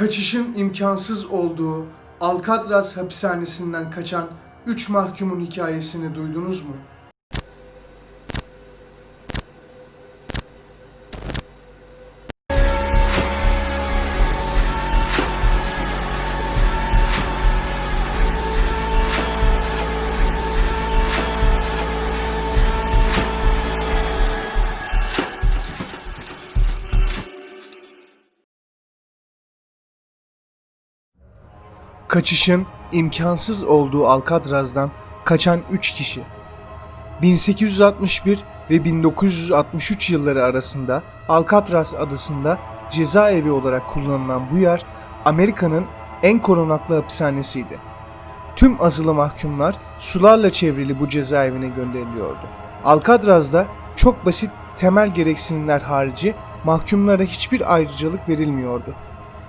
Kaçışın imkansız olduğu Alcatraz hapishanesinden kaçan 3 mahkumun hikayesini duydunuz mu? Kaçışın imkansız olduğu Alcatraz'dan kaçan 3 kişi. 1861 ve 1963 yılları arasında Alcatraz adasında cezaevi olarak kullanılan bu yer Amerika'nın en korunaklı hapishanesiydi. Tüm azılı mahkumlar sularla çevrili bu cezaevine gönderiliyordu. Alcatraz'da çok basit temel gereksinimler harici mahkumlara hiçbir ayrıcalık verilmiyordu.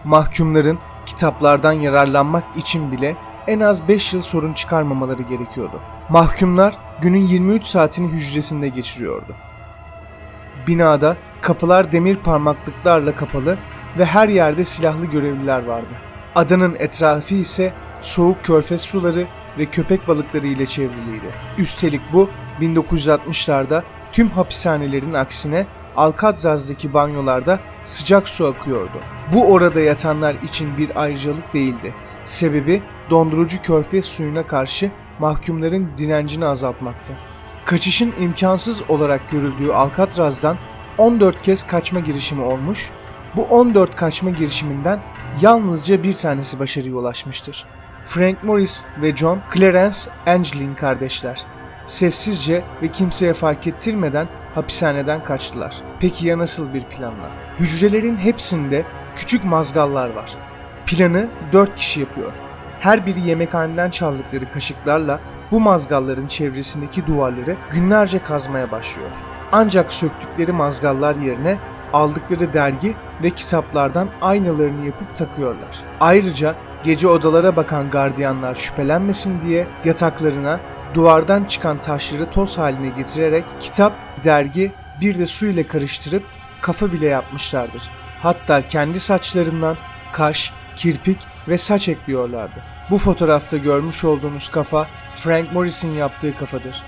Mahkumların kitaplardan yararlanmak için bile en az 5 yıl sorun çıkarmamaları gerekiyordu. Mahkumlar günün 23 saatini hücresinde geçiriyordu. Binada kapılar demir parmaklıklarla kapalı ve her yerde silahlı görevliler vardı. Adanın etrafı ise soğuk körfez suları ve köpek balıkları ile çevriliydi. Üstelik bu 1960'larda tüm hapishanelerin aksine Alcatraz'daki banyolarda sıcak su akıyordu. Bu orada yatanlar için bir ayrıcalık değildi. Sebebi dondurucu körfez suyuna karşı mahkumların direncini azaltmaktı. Kaçışın imkansız olarak görüldüğü Alcatraz'dan 14 kez kaçma girişimi olmuş, bu 14 kaçma girişiminden yalnızca bir tanesi başarıya ulaşmıştır. Frank Morris ve John Clarence Angelin kardeşler. Sessizce ve kimseye fark ettirmeden hapishaneden kaçtılar. Peki ya nasıl bir planla? Hücrelerin hepsinde küçük mazgallar var. Planı 4 kişi yapıyor. Her biri yemekhaneden çaldıkları kaşıklarla bu mazgalların çevresindeki duvarları günlerce kazmaya başlıyor. Ancak söktükleri mazgallar yerine aldıkları dergi ve kitaplardan aynalarını yapıp takıyorlar. Ayrıca gece odalara bakan gardiyanlar şüphelenmesin diye yataklarına duvardan çıkan taşları toz haline getirerek kitap, dergi bir de su ile karıştırıp kafa bile yapmışlardır. Hatta kendi saçlarından kaş, kirpik ve saç ekliyorlardı. Bu fotoğrafta görmüş olduğunuz kafa Frank Morris'in yaptığı kafadır.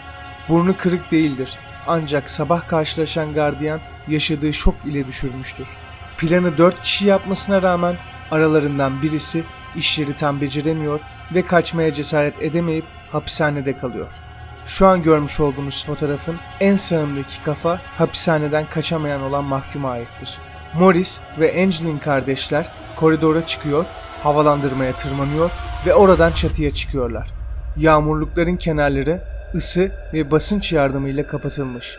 Burnu kırık değildir ancak sabah karşılaşan gardiyan yaşadığı şok ile düşürmüştür. Planı 4 kişi yapmasına rağmen aralarından birisi işleri tam beceremiyor ve kaçmaya cesaret edemeyip hapishanede kalıyor. Şu an görmüş olduğunuz fotoğrafın en sağındaki kafa hapishaneden kaçamayan olan mahkuma aittir. Morris ve Angelin kardeşler koridora çıkıyor, havalandırmaya tırmanıyor ve oradan çatıya çıkıyorlar. Yağmurlukların kenarları ısı ve basınç yardımıyla kapatılmış.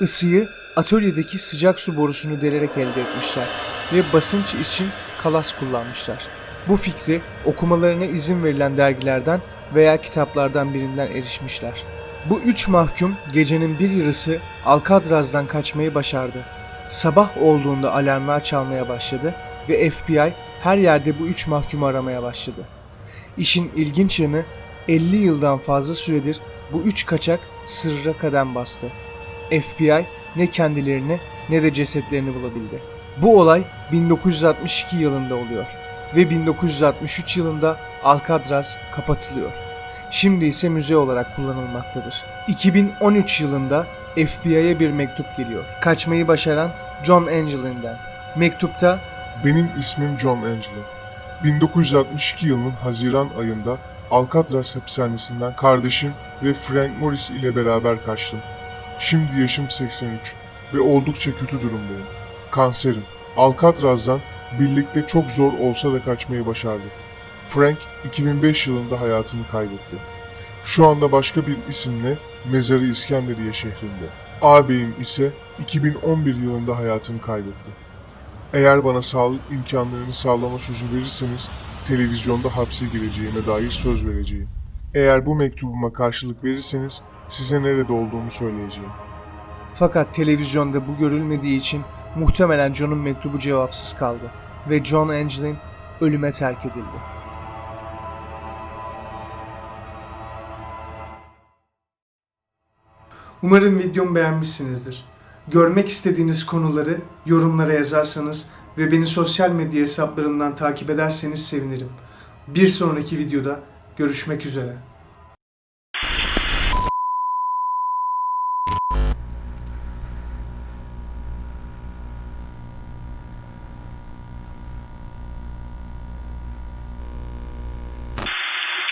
Isıyı atölyedeki sıcak su borusunu delerek elde etmişler ve basınç için kalas kullanmışlar. Bu fikri okumalarına izin verilen dergilerden veya kitaplardan birinden erişmişler. Bu üç mahkum gecenin bir yarısı Alcatraz'dan kaçmayı başardı. Sabah olduğunda alarmlar çalmaya başladı ve FBI her yerde bu üç mahkumu aramaya başladı. İşin ilginç yanı 50 yıldan fazla süredir bu üç kaçak sırra kadem bastı. FBI ne kendilerini ne de cesetlerini bulabildi. Bu olay 1962 yılında oluyor ve 1963 yılında Alcatraz kapatılıyor. Şimdi ise müze olarak kullanılmaktadır. 2013 yılında FBI'ye bir mektup geliyor. Kaçmayı başaran John Angelin'den. Mektupta Benim ismim John Angelo. 1962 yılının Haziran ayında Alcatraz hapishanesinden kardeşim ve Frank Morris ile beraber kaçtım. Şimdi yaşım 83 ve oldukça kötü durumdayım. Kanserim. Alcatraz'dan birlikte çok zor olsa da kaçmayı başardık. Frank 2005 yılında hayatını kaybetti. Şu anda başka bir isimle mezarı İskenderiye şehrinde. Ağabeyim ise 2011 yılında hayatını kaybetti. Eğer bana sağlık imkanlarını sağlama sözü verirseniz televizyonda hapse gireceğime dair söz vereceğim. Eğer bu mektubuma karşılık verirseniz size nerede olduğumu söyleyeceğim. fakat televizyonda bu görülmediği için muhtemelen John'un mektubu cevapsız kaldı ve John Angelin ölüme terk edildi. Umarım videomu beğenmişsinizdir. Görmek istediğiniz konuları yorumlara yazarsanız ve beni sosyal medya hesaplarımdan takip ederseniz sevinirim. Bir sonraki videoda görüşmek üzere.